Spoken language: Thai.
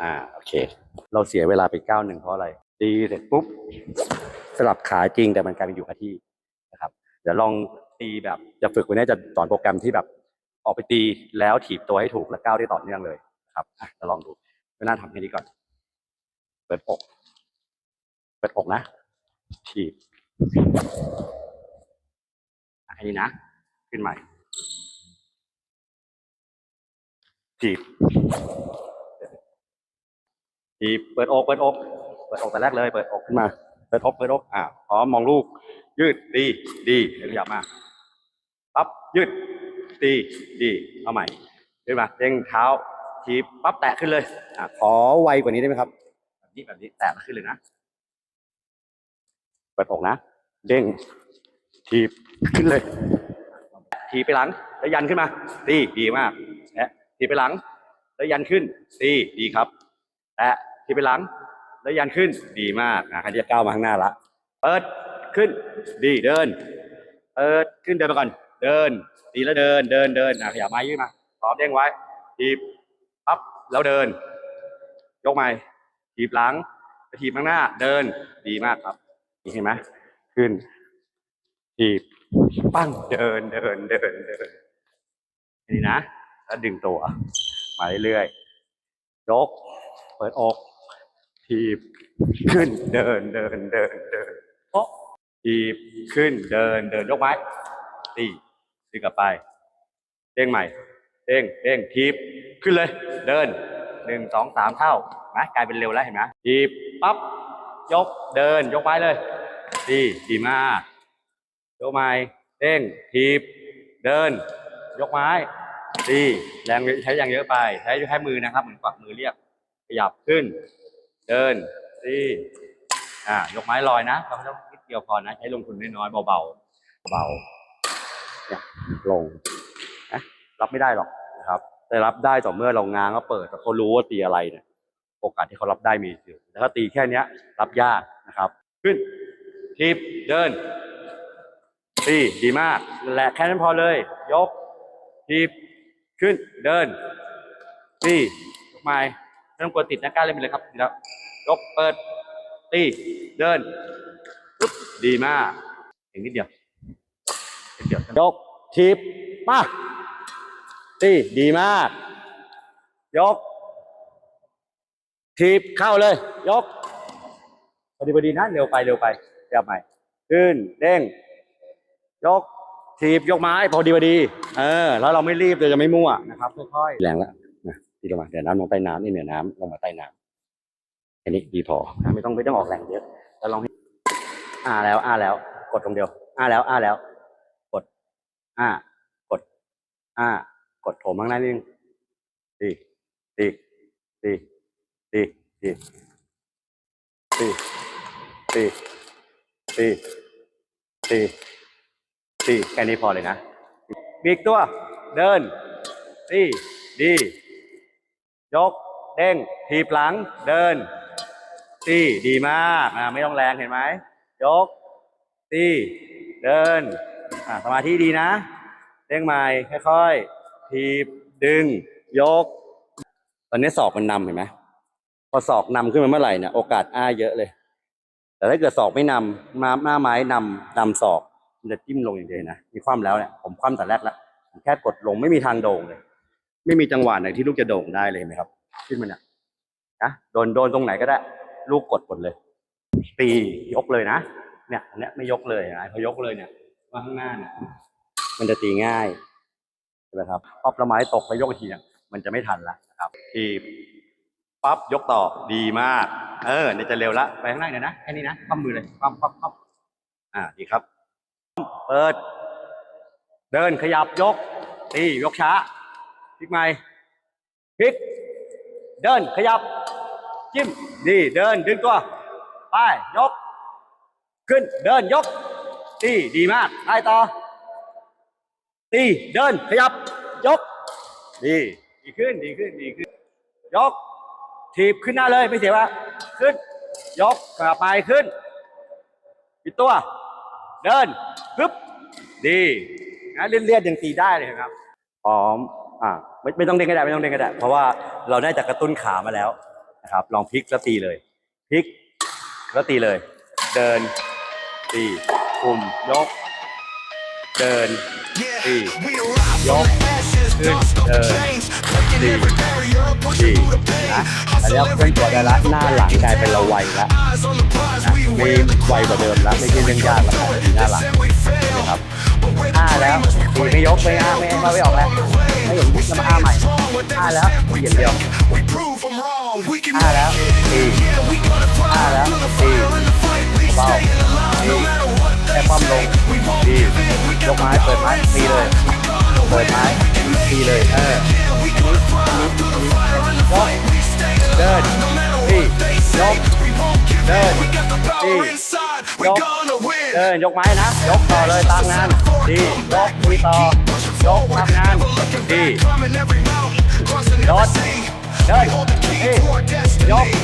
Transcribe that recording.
อ่าโอเค เราเสียเวลาไปก้าวหนึ่งเพราะอะไรตีเสร็จปุ๊บสลับขาจริงแต่มันกลายเป็นอยู่กับที่นะครับเดี๋ยวลองตีแบบจะฝึกวันนี้จะสอนโปรแกรมที่แบบ ออกไปตีแล้วถีบตัวให้ถูกและก้าวได้ต่อเนื่องเลยนะครับอะจะลองดูไม่น่าทำแค่นี้ก่อน เปิดอก เปิดอกนะ ถีบอะแค่นี้นะ ขึ้นใหม่ ถีบ ถีบเปิดอกเปิดอกเปิดอกแต่แรกเลย เปิดอกขึ้นมา เปิดอกเปิดอกอ่าพร้อมมองลูก ยืดดีดีเดี๋ยวขยับมาปั๊บยืดดีดีเอาใหม่ขึ้นมาเด้งเท้าถีบปั๊บแตะขึ้นเลยอ่าขอไวกว่านี้ได้ไหมครับ แบบนี้แบบนี้แตะขึ้นเลยนะเปิดอกนะ เด้งถีบขึ้นเลยถีบไปหลังแล้วยันขึ้นมาดีดีมากแตะถีบไปหลัง แล้วยันขึ้นดีดีครับ แตะถีบไปหลังแล้วยันขึ้นดีมากอะคันที่จะก้าวมาข้างหน้าละเปิดขึ้นดีเดินเปิดขึ้นเดินไปก่อน เดิน ดีแล้วเดินเดินเดินอะขยับไม้ยืดมาพร้อมเด้งไว้ถีบปั๊บแล้วเดิน ยกไม้ถีบหลังไปถีบข้างหน้า เดินดีมากครับเห็นไหมขึ้นถีบปั้งเดินเดินเดินเดินนี่นะแล้วดึงตัวมาเรื่อยๆยก เปิดอกถีบขึ้นเดินเดินเดินเดินโอ๊ะถีบขึ้นเดินเดินยกไม้ตีตีกลับไปเด้งใหม่เด้งเด้งทีบขึ้นเลย เดินหนึ่งสองสามเท่านะกลายเป็นเร็วแล้วเห็นไหมทีบปั๊บยกเดินยกไม้เลยดีดีมากยกไม้เด้งทีบเดิน ยกไม้ดีแรงใช้อย่างเยอะไป ใช้แค่มือนะครับ เหมือนกวักมือเรียก ขยับขึ้น เดินดีอ่ายกไม้ลอยนะเราไม่ต้องนิดเดียวพอนะ ใช้ลงทุนน้อยๆเบาๆเบาๆเนี่ยลงนะรับไม่ได้หรอกนะครับแต่รับได้ต่อเมื่อเราง้างก็เปิดแต่เขารู้ว่าตีอะไรเนี่ยโอกาสที่เขารับได้มีอยู่แต่ถ้าตีแค่เนี้ย รับยากนะครับ ขึ้นทีบเดินดีดีมากแหละแค่นั้นพอเลย ยกทีบขึ้นเดินดียกไม้ ไม่ต้องกลัวติดนะกล้าเล่นไปเลยครับดีแล้วยกเปิดตีเดินปึ๊บดีมากอีกนิดเดียวนิดเดียวยกทีบมาตีดีมาก ยกทีบเข้าเลย ยกพอดีพอดีนะเร็วไปเร็วไปเรียบใหม่ขึ้นเด้งยกทีบยกไม้พอดีพอดี เออ แล้วเราไม่รีบเราจะไม่มั่วนะครับค่อยๆแรงแล้ว ที่ลงมาเดี๋ยวน้ำลงใต้น้ำนี่เหนือน้ำลงมาใต้น้ำแค่นี้ดีพอไม่ต้องไม่ต้องออกแรงเยอะแล้วลองให้อ่าแล้วอ่าแล้ว กดตรงเดียว อ่าแล้วอ่าแล้ว กด อ่า กด อ่า กดโถมข้างหน้านิดนึงดีดีดีดีดีดีดีดีดีดีแค่นี้พอเลยนะบีกตัว เดินดีดี ยก เด้งถีบหลัง เดิน ตีดีมากอ่าไม่ต้องแรงเห็นไหม ยก ตี เดินอ่าสมาธิดีนะ เด้งใหม่ค่อยๆถีบ ดึง ยก ตอนนี้ศอกมันนำเห็นไหม พอศอกนำขึ้นมาเมื่อไหร่เนี่ยโอกาสอ้าเยอะเลย แต่ถ้าเกิดศอกไม่นำมาหน้าไม้นำนำศอกมันจะจิ้มลงอย่างเดียวนะ มีคว่ำแล้วเนี่ย ผมคว่ำแต่แรกแล้วแค่กดลงไม่มีทางโด่งเลย ไม่มีจังหวะไหนที่ลูกจะโด่งได้เลยเห็นไหมครับ ขึ้นมาเนี่ยนะโดนโดนตรงไหนก็ได้ ลูกกดกดเลย ตียกเลยนะเนี่ยอันเนี้ยไม่ยกเลยนะพอยกเลยเนี่ยมาข้างหน้าเนี่ยมันจะตีง่ายใช่ไหมครับพอประไม้ตกไปยกอีกทีเนี่ยมันจะไม่ทันละนะครับทีปั๊บยกต่อดีมาก เออเนี่ยจะเร็วละไปข้างหน้าเดี๋ยวนะแค่นี้นะคว่ำมือเลยคว่ำคว่ำคว่ำอ่าดีครับ เปิด เดินขยับยกตียกช้า พลิกใหม่พลิก เดินขยับ จิ้มดีเดินดึงตัว ไปยก ขึ้นเดินยก ตีดีมากไปต่อ ตีเดินขยับ ยก ดีดีขึ้นดีขึ้นดีขึ้น ยก ถีบขึ้นหน้าเลยไม่เสียว่าขึ้น ยกกลับไปขึ้นปิดตัว เดินปึ๊บดีนะเลียดๆยังตีได้เลยครับพร้อม อ่าไม่ไม่ต้องเด้งก็ได้ไม่ต้องเด้งก็ได้ เพราะว่าเราได้จากกระตุ้นขามาแล้วนะครับ ลองพลิกแล้วตีเลยพลิกแล้วตีเลย เดินตีคุมยก เดินตียกขึ้นเดินตีตีนะอันนี้เพื่อนตัวได้ละหน้าหลังกลายเป็นเราไวล้วนะไม่ไวกว่าเดิมล้วไม่ใช่เรื่องยากล้วตีหน้าหลังนะครับห้าแล้วตีไม่ยกไม่ห้าไม่ไม่ออกแล้ว ไม่เห็นจะมาห้าใหม่ห้าแล้วตีอย่างเดียวห้าแล้วตีห้าแล้วตีเบาตีแค่ป้อมลงตียกไม้เปิดไม้ตีเลยเปิดไม้ตีเลยเออยกเดินตียกเดินตียกเดินยกไม้นะ ยกต่อเลยตามงานดียกตีต่อ ยกตามงานดีโดดเดินตียก